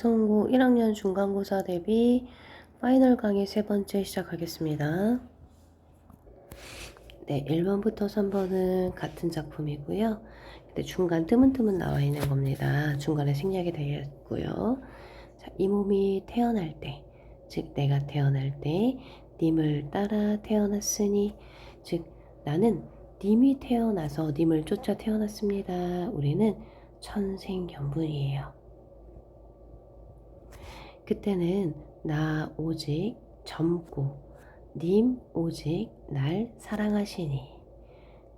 성고 1학년 중간고사 대비 파이널 강의 세 번째 시작하겠습니다. 네, 1번부터 3번은 같은 작품이고요. 근데 중간 뜨문뜨문 나와 있는 겁니다. 중간에 생략이 되어 있고요. 자, 이 몸이 태어날 때, 즉 내가 태어날 때 님을 따라 태어났으니, 즉 나는 님이 태어나서 님을 쫓아 태어났습니다. 우리는 천생연분이에요. 그때는 나 오직 젊고 님 오직 날 사랑하시니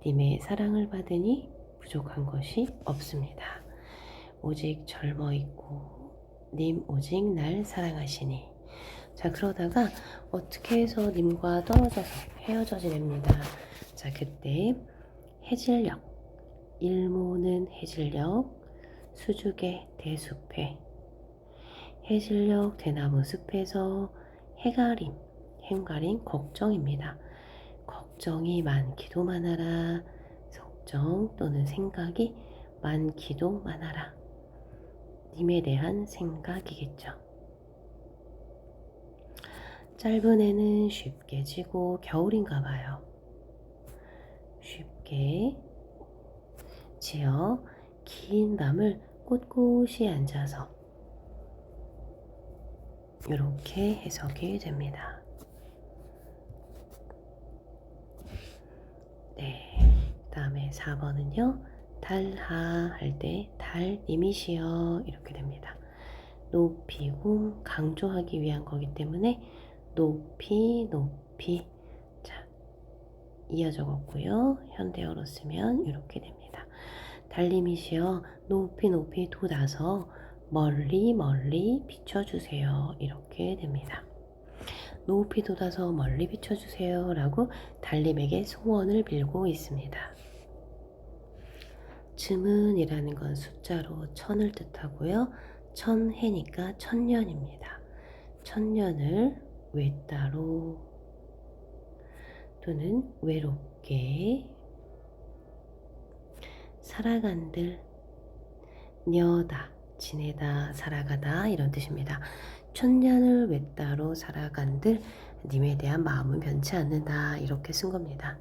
님의 사랑을 받으니 부족한 것이 없습니다. 오직 젊어 있고 님 오직 날 사랑하시니 자 그러다가 어떻게 해서 님과 떨어져서 헤어져 지냅니다. 자 그때 해질녘 일모는 해질녘 수죽의 대숲에 해질녘 대나무 숲에서 해가림, 행가림 걱정입니다. 걱정이 많기도 많아라. 걱정 또는 생각이 많기도 많아라. 님에 대한 생각이겠죠. 짧은 해는 쉽게 지고 겨울인가 봐요. 쉽게 지어 긴 밤을 꼿꼿이 앉아서 이렇게 해석이 됩니다. 네. 다음에 4번은요. 달하 할 때 달님이시여 이렇게 됩니다. 높이고 강조하기 위한 거기 때문에 높이 높이 자 이어져 걷고요. 현대어로 쓰면 이렇게 됩니다. 달님이시여 높이 높이 돋아서 멀리 멀리 비춰주세요. 이렇게 됩니다. 높이 돋아서 멀리 비춰주세요. 라고 달님에게 소원을 빌고 있습니다. 즈문이라는 건 숫자로 천을 뜻하고요. 천해니까 천년입니다. 천년을 외따로 또는 외롭게 살아간들 녀다 지내다 살아가다 이런 뜻입니다. 천년을 외따로 살아간들 님에 대한 마음은 변치 않는다 이렇게 쓴 겁니다.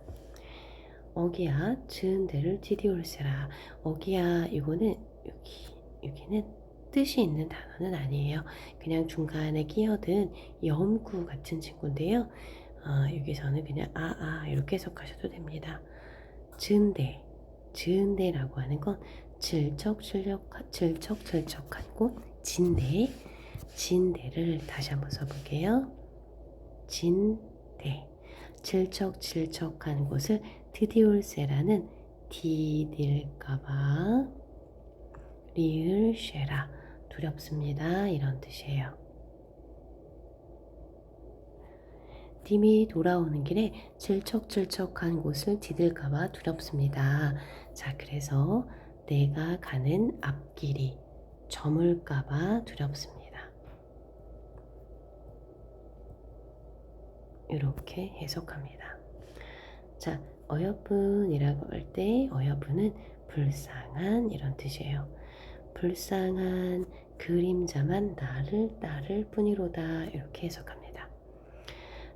어기야 즈은대를 디디올세라 어기야 이거는 여기 여기는 뜻이 있는 단어는 아니에요. 그냥 중간에 끼어든 염구 같은 친구인데요. 어, 여기서는 그냥 아아 이렇게 해석하셔도 됩니다. 즈은대 즈은대라고 하는 건 질척질척 질척질척한 곳 진대 진대를 다시 한번 써볼게요. 진대 질척질척한 곳을 드디올세라는 디딜까봐 리을쉐라 두렵습니다 이런 뜻이에요. 님이 돌아오는 길에 질척질척한 곳을 디딜까봐 두렵습니다. 자, 그래서 내가 가는 앞길이 저물까봐 두렵습니다. 이렇게 해석합니다. 자, 어여쁜이라고 할 때 어여쁜은 불쌍한 이런 뜻이에요. 불쌍한 그림자만 나를 따를 뿐이로다 이렇게 해석합니다.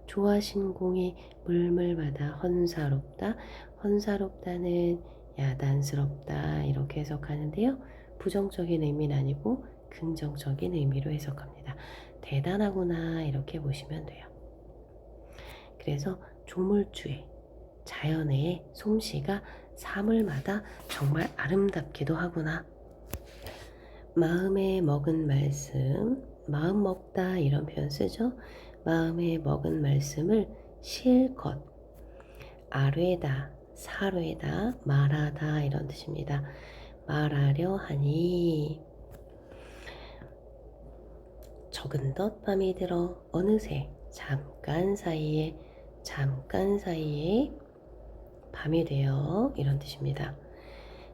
조화신공이 물물마다 헌사롭다. 헌사롭다는 야단스럽다 이렇게 해석하는데요. 부정적인 의미는 아니고 긍정적인 의미로 해석합니다. 대단하구나 이렇게 보시면 돼요. 그래서 조물주의 자연의 솜씨가 사물마다 정말 아름답기도 하구나. 마음에 먹은 말씀, 마음 먹다 이런 표현 쓰죠. 마음에 먹은 말씀을 실컷 아뢰다, 사뢰다, 말하다 이런 뜻입니다. 말하려 하니 적은 덧 밤이 들어 어느새 잠깐 사이에 잠깐 사이에 밤이 되어 이런 뜻입니다.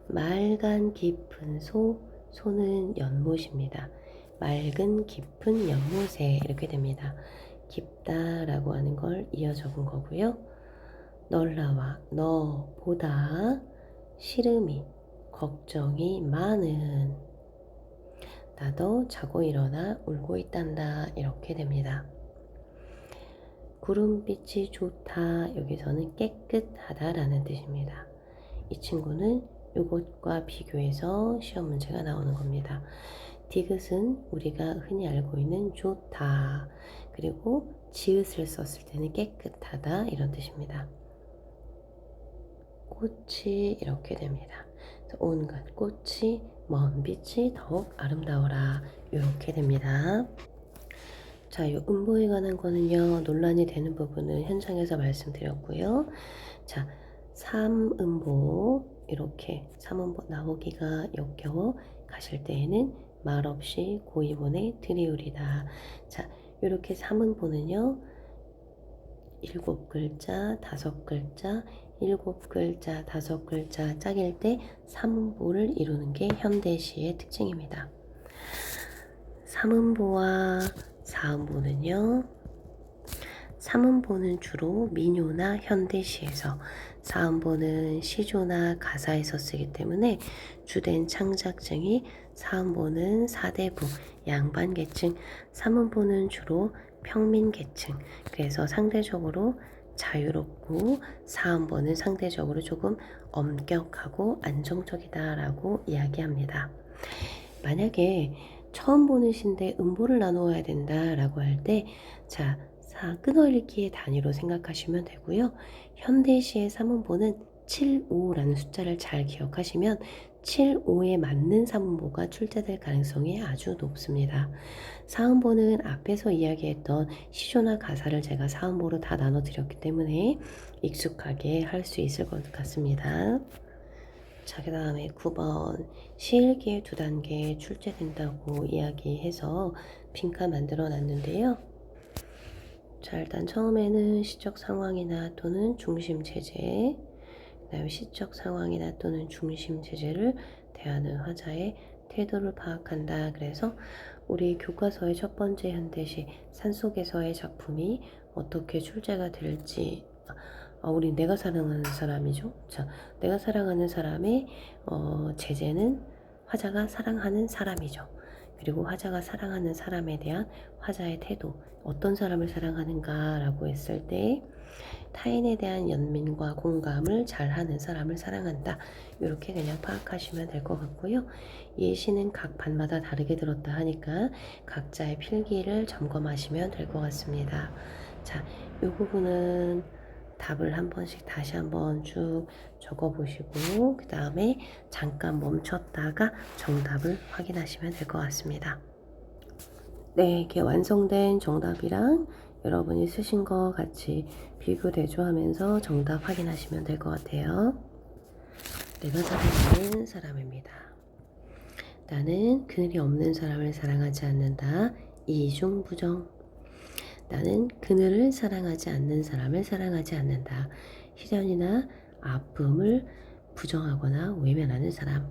맑은 깊은 소 소는 연못입니다. 맑은 깊은 연못에 이렇게 됩니다. 깊다라고 하는 걸 이어 적은 거고요. 널라와 너보다 시름이 걱정이 많은 나도 자고 일어나 울고 있단다. 이렇게 됩니다. 구름빛이 좋다. 여기서는 깨끗하다라는 뜻입니다. 이 친구는 이것과 비교해서 시험 문제가 나오는 겁니다. 디귿은 우리가 흔히 알고 있는 좋다. 그리고 지읒을 썼을 때는 깨끗하다. 이런 뜻입니다. 꽃이 이렇게 됩니다. 온갖 꽃이 먼 빛이 더욱 아름다워라. 이렇게 됩니다. 자, 이 음보에 관한 거는요, 논란이 되는 부분은 현장에서 말씀드렸고요. 자, 삼음보, 이렇게 삼음보 나오기가 역겨워 가실 때에는 말없이 고이본에 들이우리다. 자, 이렇게 삼음보는요, 일곱 글자, 다섯 글자, 일곱 글자, 다섯 글자 짝일 때 삼음보를 이루는 게 현대시의 특징입니다. 삼음보와 사음보는요. 삼음보는 주로 민요나 현대시에서 사음보는 시조나 가사에서 쓰기 때문에 주된 창작증이 사음보는 사대부, 양반계층, 삼음보는 주로 평민계층, 그래서 상대적으로 자유롭고 사음보는 상대적으로 조금 엄격하고 안정적이다라고 이야기합니다. 만약에 처음 보는 시인데 음보를 나누어야 된다라고 할 때, 자, 사, 끊어읽기의 단위로 생각하시면 되고요. 현대시의 삼음보는 7, 5라는 숫자를 잘 기억하시면 7, 5에 맞는 삼음보가 출제될 가능성이 아주 높습니다. 사음보는 앞에서 이야기했던 시조나 가사를 제가 사음보로 다 나눠드렸기 때문에 익숙하게 할 수 있을 것 같습니다. 자, 그 다음에 9번 시일기의 두 단계 출제된다고 이야기해서 빈칸 만들어 놨는데요. 자, 일단 처음에는 시적 상황이나 또는 중심 체제, 그 다음에 시적 상황이나 또는 중심 체제를 대하는 화자의 태도를 파악한다. 그래서 우리 교과서의 첫 번째 현대시 산속에서의 작품이 어떻게 출제가 될지 아, 우리 내가 사랑하는 사람이죠. 자, 내가 사랑하는 사람의 어, 제재는 화자가 사랑하는 사람이죠. 그리고 화자가 사랑하는 사람에 대한 화자의 태도, 어떤 사람을 사랑하는가라고 했을 때 타인에 대한 연민과 공감을 잘하는 사람을 사랑한다. 이렇게 그냥 파악하시면 될 것 같고요. 예시는 각 반마다 다르게 들었다 하니까 각자의 필기를 점검하시면 될 것 같습니다. 자, 이 부분은 답을 한 번씩 다시 한번 쭉 적어 보시고 그 다음에 잠깐 멈췄다가 정답을 확인하시면 될 것 같습니다. 네, 이렇게 완성된 정답이랑 여러분이 쓰신 거 같이 비교 대조하면서 정답 확인하시면 될 것 같아요. 내가 사랑하는 사람입니다. 나는 그늘이 없는 사람을 사랑하지 않는다. 이중 부정. 나는 그늘을 사랑하지 않는 사람을 사랑하지 않는다. 시련이나 아픔을 부정하거나 외면하는 사람.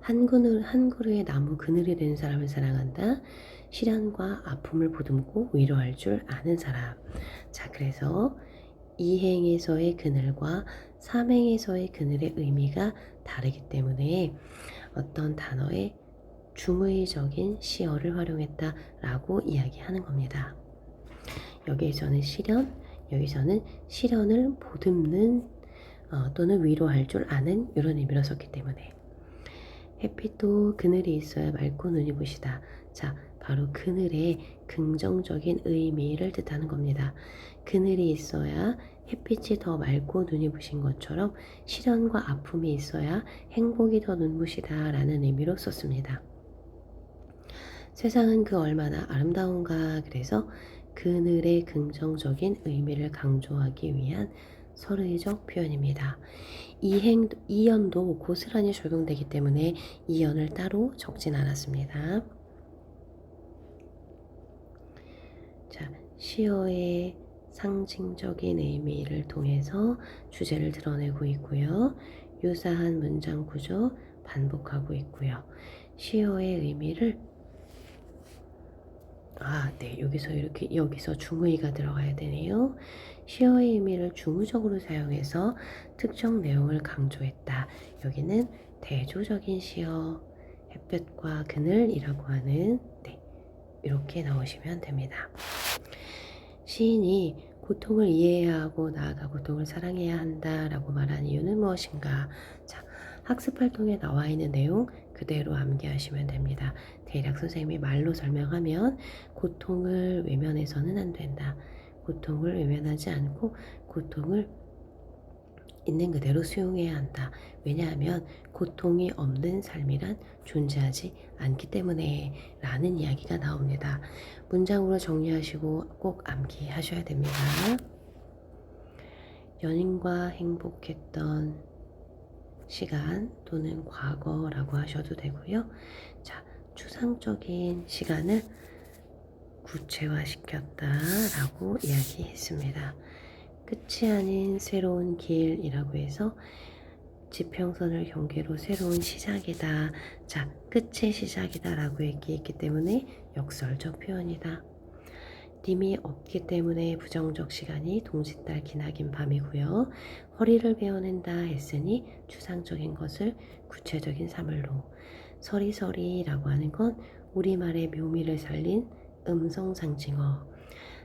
한 그늘 한 그루의 나무 그늘이 되는 사람을 사랑한다. 시련과 아픔을 보듬고 위로할 줄 아는 사람. 자, 그래서 이행에서의 그늘과 삼행에서의 그늘의 의미가 다르기 때문에 어떤 단어의 중의적인 시어를 활용했다 라고 이야기하는 겁니다. 여기에서는 시련, 여기서는 시련을 보듬는 어, 또는 위로할 줄 아는 이런 의미로 썼기 때문에 햇빛도 그늘이 있어야 맑고 눈이 부시다. 자, 바로 그늘의 긍정적인 의미를 뜻하는 겁니다. 그늘이 있어야 햇빛이 더 맑고 눈이 부신 것처럼 시련과 아픔이 있어야 행복이 더 눈부시다 라는 의미로 썼습니다. 세상은 그 얼마나 아름다운가 그래서 그늘의 긍정적인 의미를 강조하기 위한 서르의적 표현입니다. 이행, 이연도 고스란히 적용되기 때문에 이연을 따로 적진 않았습니다. 자, 시어의 상징적인 의미를 통해서 주제를 드러내고 있고요. 유사한 문장 구조 반복하고 있고요. 시어의 의미를 아, 네. 여기서 이렇게 여기서 중의가 들어가야 되네요. 시어의 의미를 중의적으로 사용해서 특정 내용을 강조했다. 여기는 대조적인 시어, 햇볕과 그늘이라고 하는 네, 이렇게 나오시면 됩니다. 시인이 고통을 이해해야 하고 나아가 고통을 사랑해야 한다라고 말한 이유는 무엇인가? 자, 학습 활동에 나와 있는 내용 그대로 암기하시면 됩니다. 대략 선생님이 말로 설명하면 고통을 외면해서는 안 된다. 고통을 외면하지 않고 고통을 있는 그대로 수용해야 한다. 왜냐하면 고통이 없는 삶이란 존재하지 않기 때문에 라는 이야기가 나옵니다. 문장으로 정리하시고 꼭 암기하셔야 됩니다. 연인과 행복했던 시간 또는 과거라고 하셔도 되고요. 자, 추상적인 시간을 구체화시켰다라고 이야기했습니다. 끝이 아닌 새로운 길이라고 해서 지평선을 경계로 새로운 시작이다. 자, 끝의 시작이다 라고 얘기했기 때문에 역설적 표현이다. 님이 없기 때문에 부정적 시간이 동짓달 기나긴 밤이고요. 허리를 베어낸다 했으니 추상적인 것을 구체적인 사물로 서리서리라고 하는 건 우리말의 묘미를 살린 음성 상징어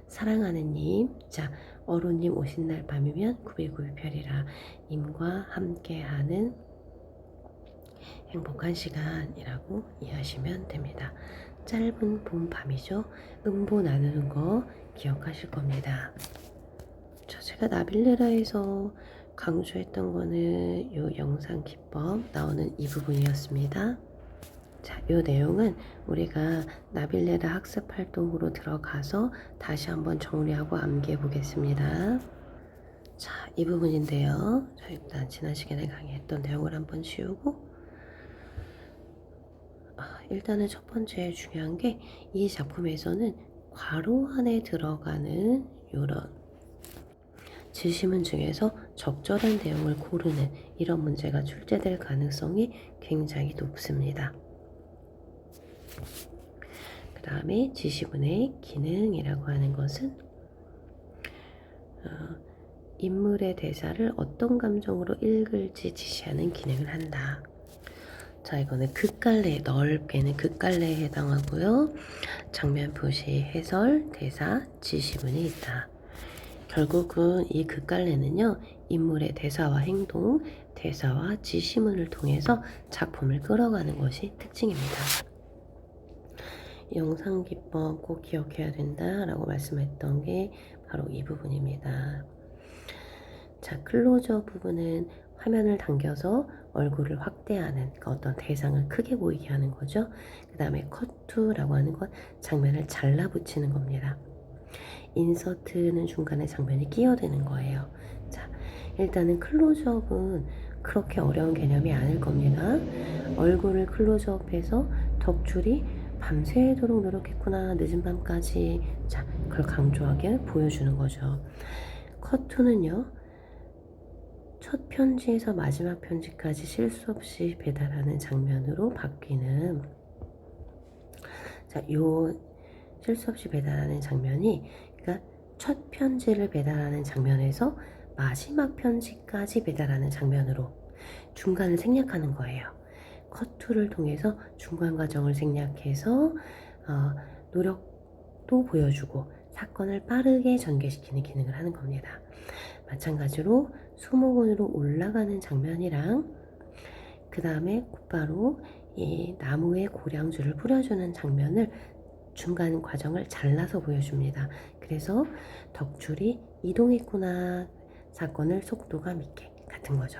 사랑하는 님, 자 어른님 오신 날 밤이면 구비구비별이라 님과 함께하는 행복한 시간이라고 이해하시면 됩니다. 짧은 봄 밤이죠. 음보 나누는 거 기억하실 겁니다. 저 제가 나빌레라에서 강조했던 거는 이 영상 기법 나오는 이 부분이었습니다. 자, 이 내용은 우리가 나빌레라 학습 활동으로 들어가서 다시 한번 정리하고 암기해 보겠습니다. 자, 이 부분인데요. 자, 일단 지난 시간에 강의했던 내용을 한번 지우고 아, 일단은 첫 번째 중요한 게 이 작품에서는 괄호 안에 들어가는 이런 지시문 중에서 적절한 내용을 고르는 이런 문제가 출제될 가능성이 굉장히 높습니다. 그 다음에 지시문의 기능이라고 하는 것은 어, 인물의 대사를 어떤 감정으로 읽을지 지시하는 기능을 한다. 자, 이거는 극갈래, 넓게는 극갈래에 해당하고요. 장면 표시, 해설, 대사, 지시문이 있다. 결국은 이 극갈래는요, 인물의 대사와 행동, 대사와 지시문을 통해서 작품을 끌어가는 것이 특징입니다. 영상 기법 꼭 기억해야 된다 라고 말씀했던 게 바로 이 부분입니다. 자, 클로저 부분은 화면을 당겨서 얼굴을 확대하는 그 어떤 대상을 크게 보이게 하는 거죠. 그 다음에 컷투라고 하는 건 장면을 잘라 붙이는 겁니다. 인서트는 중간에 장면이 끼어드는 거예요. 자, 일단은 클로즈업은 그렇게 어려운 개념이 아닐 겁니다. 얼굴을 클로즈업해서 덕줄이 밤새도록 노력했구나 늦은 밤까지 자 그걸 강조하게 보여주는 거죠. 컷투는요 첫 편지에서 마지막 편지까지 실수 없이 배달하는 장면으로 바뀌는 자, 요 실수 없이 배달하는 장면이 그러니까 첫 편지를 배달하는 장면에서 마지막 편지까지 배달하는 장면으로 중간을 생략하는 거예요. 컷투를 통해서 중간 과정을 생략해서 어, 노력도 보여주고 사건을 빠르게 전개시키는 기능을 하는 겁니다. 마찬가지로 수목원으로 올라가는 장면이랑 그 다음에 곧바로 이 나무에 고량주를 뿌려주는 장면을 중간 과정을 잘라서 보여줍니다. 그래서 덕줄이 이동했구나 사건을 속도감 있게 같은 거죠.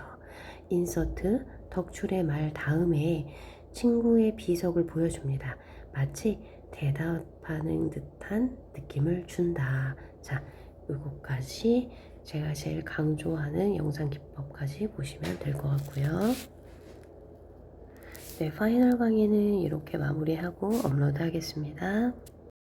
인서트 덕출의 말 다음에 친구의 비석을 보여줍니다. 마치 대답하는 듯한 느낌을 준다. 자, 이것까지 제가 제일 강조하는 영상 기법까지 보시면 될 것 같고요. 네, 파이널 강의는 이렇게 마무리하고 업로드 하겠습니다.